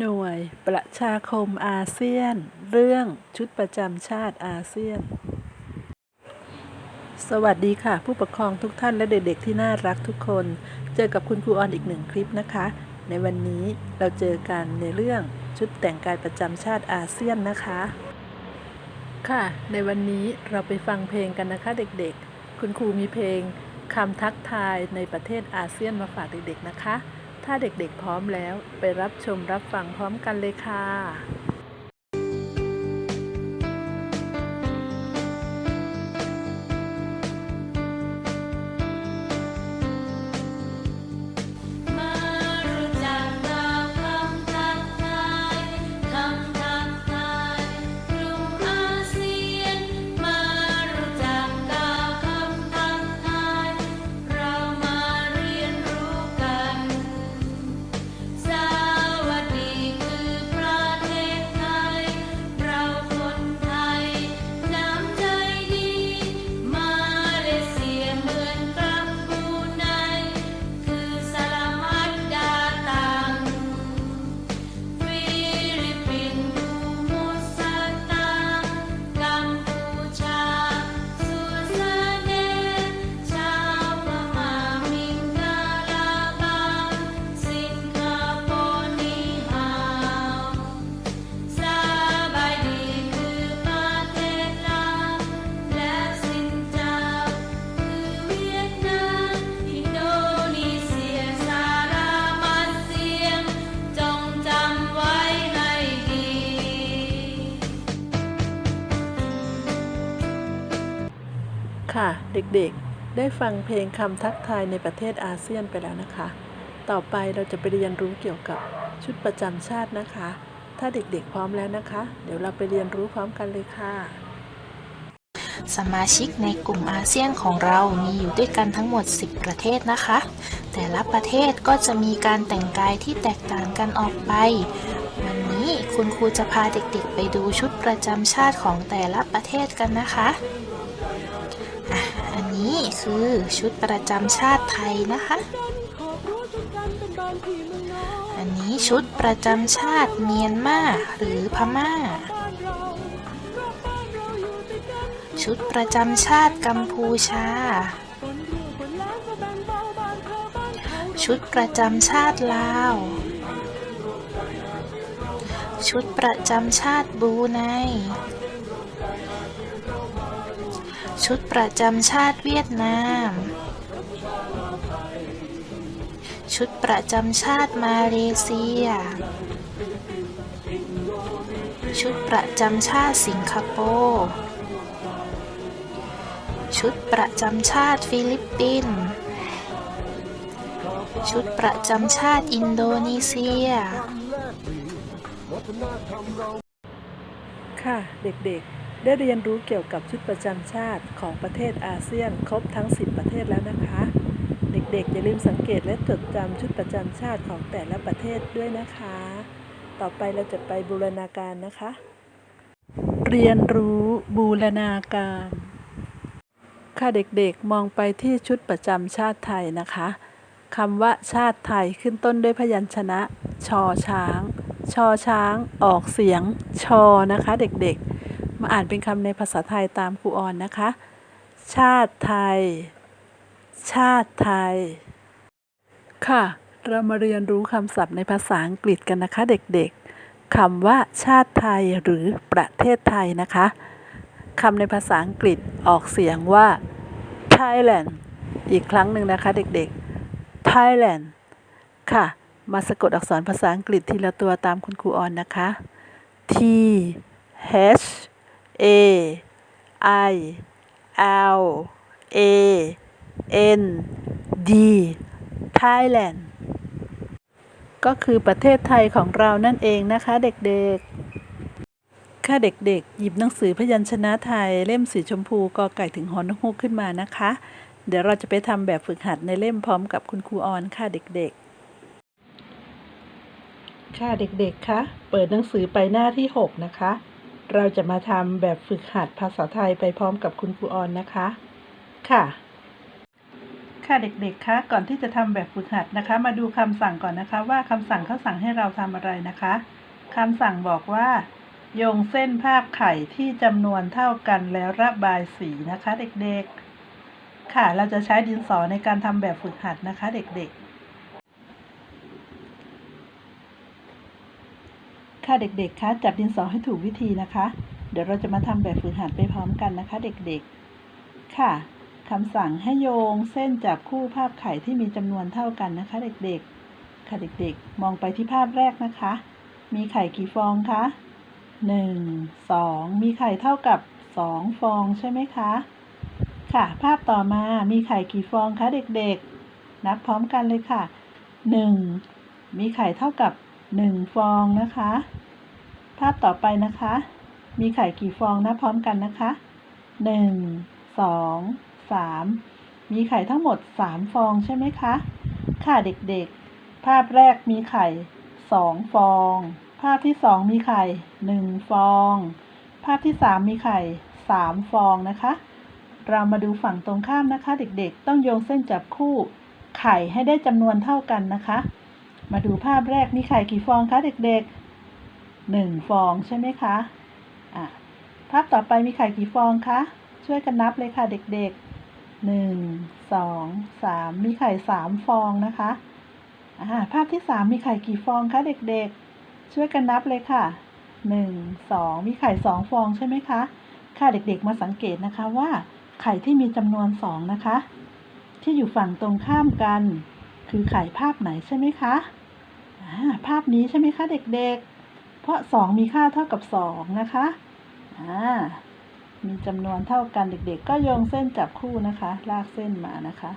หน่วย ประชาคมอาเซียน เรื่องชุดประจำชาติอาเซียน สวัสดีค่ะ ผู้ปกครองทุกท่านและเด็กๆที่น่ารักทุกคน เจอกับคุณครูออนอีกหนึ่งคลิปนะคะ ในวันนี้เราเจอกันในเรื่องชุดแต่งกายประจำชาติอาเซียนนะคะ ค่ะ ในวันนี้เราไปฟังเพลงกันนะคะ เด็กๆ คุณครูมีเพลงคำทักทายในประเทศอาเซียนมาฝากเด็กๆนะคะ ถ้าเด็กๆพร้อมแล้ว ไปรับชมรับฟังพร้อมกันเลยค่ะ ค่ะ เด็กๆ ได้ฟังเพลงคำทักทายในประเทศอาเซียนไปแล้วนะคะ ต่อไปเราจะไปเรียนรู้เกี่ยวกับชุดประจำชาตินะคะ ถ้าเด็กๆพร้อมแล้วนะคะ เดี๋ยวเราไปเรียนรู้พร้อมกันเลยค่ะ สมาชิกในกลุ่มอาเซียนของเรามีอยู่ด้วยกันทั้งหมด 10 ประเทศนะคะ แต่ละประเทศก็จะมีการแต่งกายที่แตกต่างกันออกไป วันนี้คุณครูจะพาเด็กๆ ไปดูชุดประจำชาติของแต่ละประเทศกันนะคะ อันนี้คือชุดประจำชาติไทยนะคะ อันนี้ชุดประจำชาติเมียนมาหรือพม่า ชุดประจำชาติกัมพูชา ชุดประจำชาติลาว ชุดประจำชาติบูไน ชุดประจำชาติเวียดนาม ชุดประจำชาติมาเลเซีย ชุดประจำชาติสิงคโปร์ ชุดประจำชาติฟิลิปปินส์ ชุดประจำชาติอินโดนีเซีย ค่ะ เด็กๆ ได้เรียนรู้เกี่ยวกับชุดประจำชาติของประเทศอาเซียน ครบทั้ง 10 ประเทศแล้วนะคะ เด็กๆ อย่าลืมสังเกตและจดจำชุดประจำชาติของแต่ละประเทศด้วยนะคะ ต่อไปเราจะไปบูรณาการนะคะ เรียนรู้บูรณาการค่ะเด็กๆมองไปที่ชุดประจำชาติไทยนะคะคำว่าชาติไทยขึ้นต้นด้วยพยัญชนะ ชอช้าง ชอช้างออกเสียง ชอนะคะ เด็กๆ มาอ่านเป็นคำในภาษาไทยตามครูออนนะคะ ชาติไทย ชาติไทย ค่ะ เรามาเรียนรู้คำศัพท์ในภาษาอังกฤษกันนะคะเด็กๆคำว่า ชาติไทยหรือประเทศไทยนะคะคำในภาษาอังกฤษออกเสียงว่า Thailand อีกครั้งหนึ่งนะคะเด็กๆ Thailand ค่ะ มาสะกดอักษรภาษาอังกฤษทีละตัวตามคุณครูออนนะคะ T H A I L A N D Thailand ก็คือประเทศไทยของเรานั่นเองนะคะเด็กๆ ค่ะเด็กๆ หยิบหนังสือพยัญชนะไทยเล่มสีชมพูกอไก่ถึงฮอนฮูกขึ้นมานะคะ เดี๋ยวเราจะไปทำแบบฝึกหัดในเล่มพร้อมกับคุณครูออนค่ะเด็กๆ ค่ะเด็กๆ คะ เปิดหนังสือไปหน้าที่ 6 นะคะ เราจะมาทำแบบฝึกหัดภาษาไทยไปพร้อมกับคุณครูออนนะคะ ค่ะ ค่ะเด็กๆ คะ ก่อนที่จะทำแบบฝึกหัดนะคะ มาดูคำสั่งก่อนนะคะ ว่าคำสั่งเขาสั่งให้เราทำอะไรนะคะคำสั่งบอกว่าโยงเส้นภาพไข่ที่จำนวนเท่ากันแล้วระบายสีนะคะ เด็กๆ ค่ะ เราจะใช้ดินสอในการทำแบบฝึกหัดนะคะ เด็กๆ ค่ะเด็กๆ คะจับดินสอให้ถูกวิธีนะคะ เดี๋ยวเราจะมาทำแบบฝึกหัดไปพร้อมกันนะคะ เด็กๆ ค่ะคำสั่งให้โยงเส้นจับคู่ภาพไข่ที่มีจำนวนเท่ากันนะคะ เด็กๆ ค่ะเด็กๆ มองไปที่ภาพแรกนะคะ มีไข่กี่ฟองคะหนึ่งสองมีไข่เท่ากับสองฟองใช่ไหมคะ ค่ะ ภาพต่อมามีไข่กี่ฟองคะเด็กๆ นับพร้อมกันเลยค่ะหนึ่งมีไข่เท่ากับ หนึ่งฟองนะคะ ภาพต่อไปนะคะ มีไข่กี่ฟองนับพร้อมกันนะคะหนึ่งสองสามมีไข่ทั้งหมดสามฟองใช่ไหมคะ ค่ะเด็กๆ ภาพแรกมีไข่สองฟอง ภาพที่สองมีไข่หนึ่งฟอง ภาพที่สามมีไข่สามฟองนะคะ เรามาดูฝั่งตรงข้ามนะคะ เด็กๆ ต้องโยงเส้นจับคู่ไข่ให้ได้จำนวนเท่ากันนะคะ มาดูภาพแรกมีไข่กี่ฟองคะเด็กๆหนึ่งฟองใช่ไหมคะอะภาพต่อไปมีไข่กี่ฟองคะช่วยกันนับเลยค่ะเด็กๆหนึ่งสองสามมีไข่สามฟองนะคะอ่าภาพที่สามมีไข่กี่ฟองคะเด็กๆ ช่วยกันนับเลยค่ะหนึ่งสองมีไข่สองฟองใช่ไหมคะ ค่ะเด็กๆมาสังเกตนะคะว่าไข่ที่มีจำนวนสองนะคะ ที่อยู่ฝั่งตรงข้ามกัน คือไข่ภาพไหนใช่ไหมคะภาพนี้ใช่ไหมคะเด็กๆ เพราะสองมีค่าเท่ากับสองนะคะมีจำนวนเท่ากันเด็กๆ ก็โยงเส้นจับคู่นะคะ ลากเส้นมานะคะ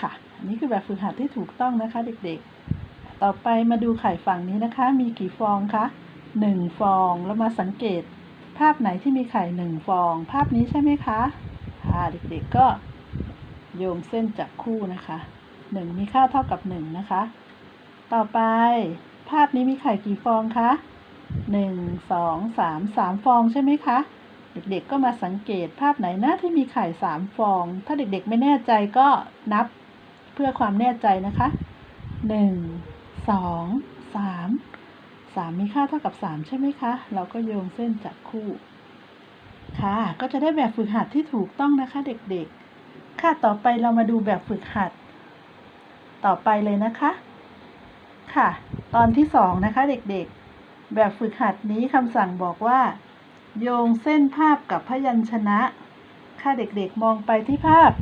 ค่ะ อันนี้คือแบบฝึกหัดที่ถูกต้องนะคะ เด็กๆ ต่อไปมาดูไข่ฝั่งนี้นะคะ มีกี่ฟองคะหนึ่งฟองแล้วมาสังเกต ภาพไหนที่มีไข่หนึ่งฟอง ภาพนี้ใช่ไหมคะค่ะเด็กๆก็โยงเส้นจับคู่นะคะ หนึ่งมีค่าเท่ากับหนึ่งนะคะ ต่อไป ภาพนี้มีไข่กี่ฟองคะหนึ่งสองสามสามฟองใช่ไหมคะ เด็กๆก็มาสังเกตภาพไหนนะที่มีไข่สามฟอง ถ้าเด็กๆไม่แน่ใจก็นับเพื่อความแน่ใจนะคะหนึ่งสองสามสามมีค่าเท่ากับสามใช่ไหมคะ เราก็โยงเส้นจับคู่ ค่ะ ก็จะได้แบบฝึกหัดที่ถูกต้องนะคะเด็กๆ ค่ะ ต่อไปเรามาดูแบบฝึกหัด ต่อไปเลยนะคะ ค่ะ ตอนที่สองนะคะเด็กๆ แบบฝึกหัดนี้คำสั่งบอกว่า โยงเส้นภาพกับพยัญชนะ ค่ะเด็กๆมองไปที่ภาพ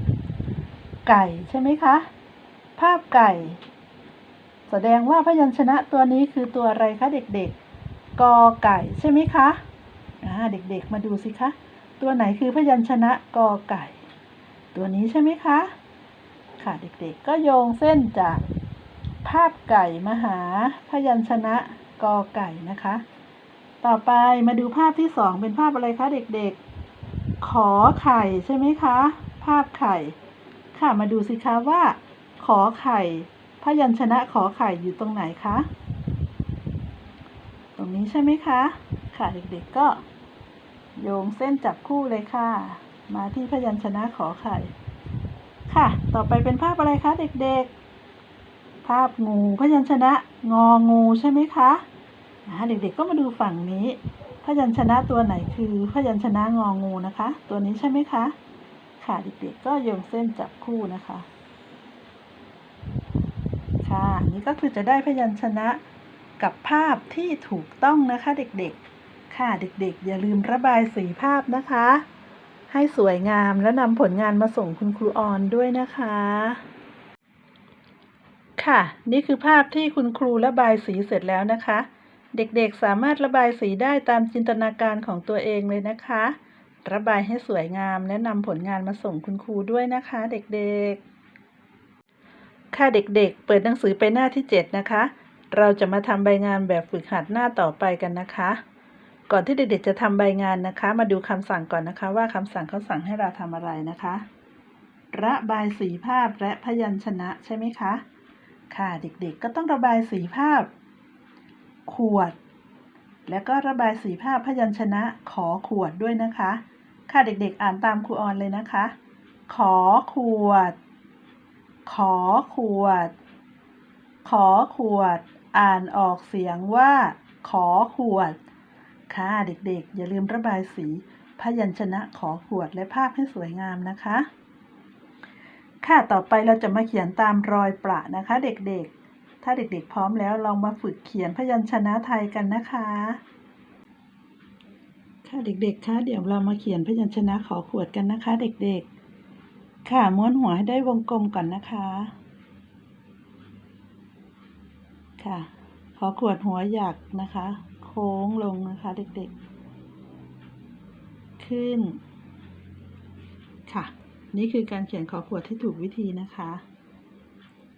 ไก่ใช่ไหมคะ ภาพไก่ แสดงว่าพยัญชนะตัวนี้คือตัวอะไรคะเด็กๆ กอไก่ใช่ไหมคะอ่าเด็กๆ มาดูสิคะ ตัวไหนคือพยัญชนะกอไก่ ตัวนี้ใช่ไหมคะ ค่ะเด็กๆ ก็โยงเส้นจากภาพไก่มาหาพยัญชนะกอไก่นะคะ ต่อไปมาดูภาพที่สองเป็นภาพอะไรคะเด็กๆ ขอไข่ใช่ไหมคะ ภาพไข่ ค่ะมาดูสิคะว่า ขอไข่พยัญชนะขอไข่อยู่ตรงไหนคะ ตรงนี้ใช่ไหมคะ ค่ะเด็กๆก็ โยงเส้นจับคู่เลยค่ะ มาที่พยัญชนะขอไข่ ค่ะ ต่อไปเป็นภาพอะไรคะเด็กๆ ภาพงูพยัญชนะงองูใช่ไหมคะอ่าเด็กๆก็มาดูฝั่งนี้ พยัญชนะตัวไหนคือ พยัญชนะงองูนะคะ ตัวนี้ใช่ไหมคะ ค่ะเด็กๆก็โยงเส้นจับคู่นะคะ ค่ะ นี่ก็คือจะได้พยัญชนะกับภาพที่ถูกต้องนะคะ เด็กๆ ค่ะเด็กๆ อย่าลืมระบายสีภาพนะคะ ให้สวยงามและนำผลงานมาส่งคุณครูออนด้วยนะคะ ค่ะ นี่คือภาพที่คุณครูระบายสีเสร็จแล้วนะคะ เด็กๆสามารถระบายสีได้ตามจินตนาการของตัวเองเลยนะคะ ระบายให้สวยงามและนำผลงานมาส่งคุณครูด้วยนะคะ เด็กๆ ค่ะเด็กๆ เปิดหนังสือไปหน้าที่ 7 นะคะ เราจะมาทำใบงานแบบฝึกหัดหน้าต่อไปกันนะคะ ก่อนที่เด็กๆจะทำใบงานนะคะ มาดูคำสั่งก่อนนะคะ ว่าคำสั่งเขาสั่งให้เราทำอะไรนะคะ ระบายสีภาพและพยัญชนะใช่ไหมคะ ค่ะเด็กๆก็ต้องระบายสีภาพ ขวด แล้วก็ระบายสีภาพพยัญชนะขอขวดด้วยนะคะ ค่ะเด็กๆอ่านตามครูออนเลยนะคะ ขอขวด ขอขวด ขอขวด อ่านออกเสียงว่า ขอขวด ค่ะเด็กๆ อย่าลืมระบายสีพยัญชนะขอขวดและภาพให้สวยงามนะคะ ค่ะต่อไปเราจะมาเขียนตามรอยประนะคะ เด็กๆ ถ้าเด็กๆ พร้อมแล้วลองมาฝึกเขียนพยัญชนะไทยกันนะคะ ค่ะเด็กๆคะเดี๋ยวเรามาเขียนพยัญชนะขอขวดกันนะคะ เด็กๆ ค่ะม้วนหัวให้ได้วงกลมก่อนนะคะ ค่ะ ขอขวดหัวหยักนะคะ ค้งลงนะคะเด็กๆ ขึ้น ค่ะ นี่คือการเขียนขอขวดที่ถูกวิธีนะคะ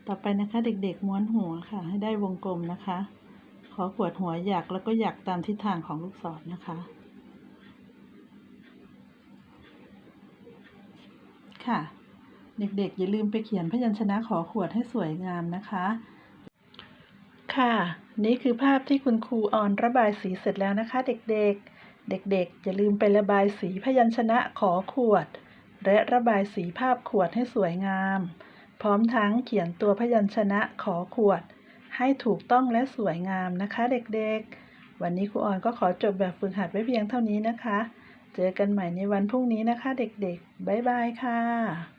ต่อไปนะคะเด็กๆ ม้วนหัวค่ะ ให้ได้วงกลมนะคะ ขอขวดหัวหยักแล้วก็หยักตามทิศทางของลูกศรนะคะ ค่ะ เด็กๆ อย่าลืมไปเขียนพยัญชนะขอขวดให้สวยงามนะคะ ค่ะ นี่คือภาพที่คุณครูออนระบายสีเสร็จแล้วนะคะ เด็กๆ เด็กๆ อย่าลืมไประบายสีพยัญชนะขอขวด และระบายสีภาพขวดให้สวยงาม พร้อมทั้งเขียนตัวพยัญชนะขอขวด ให้ถูกต้องและสวยงามนะคะ เด็กๆ วันนี้ครูออนก็ขอจบแบบฝึกหัดไว้เพียงเท่านี้นะคะ เจอกันใหม่ในวันพรุ่งนี้นะคะ เด็กๆ บ๊ายบายค่ะ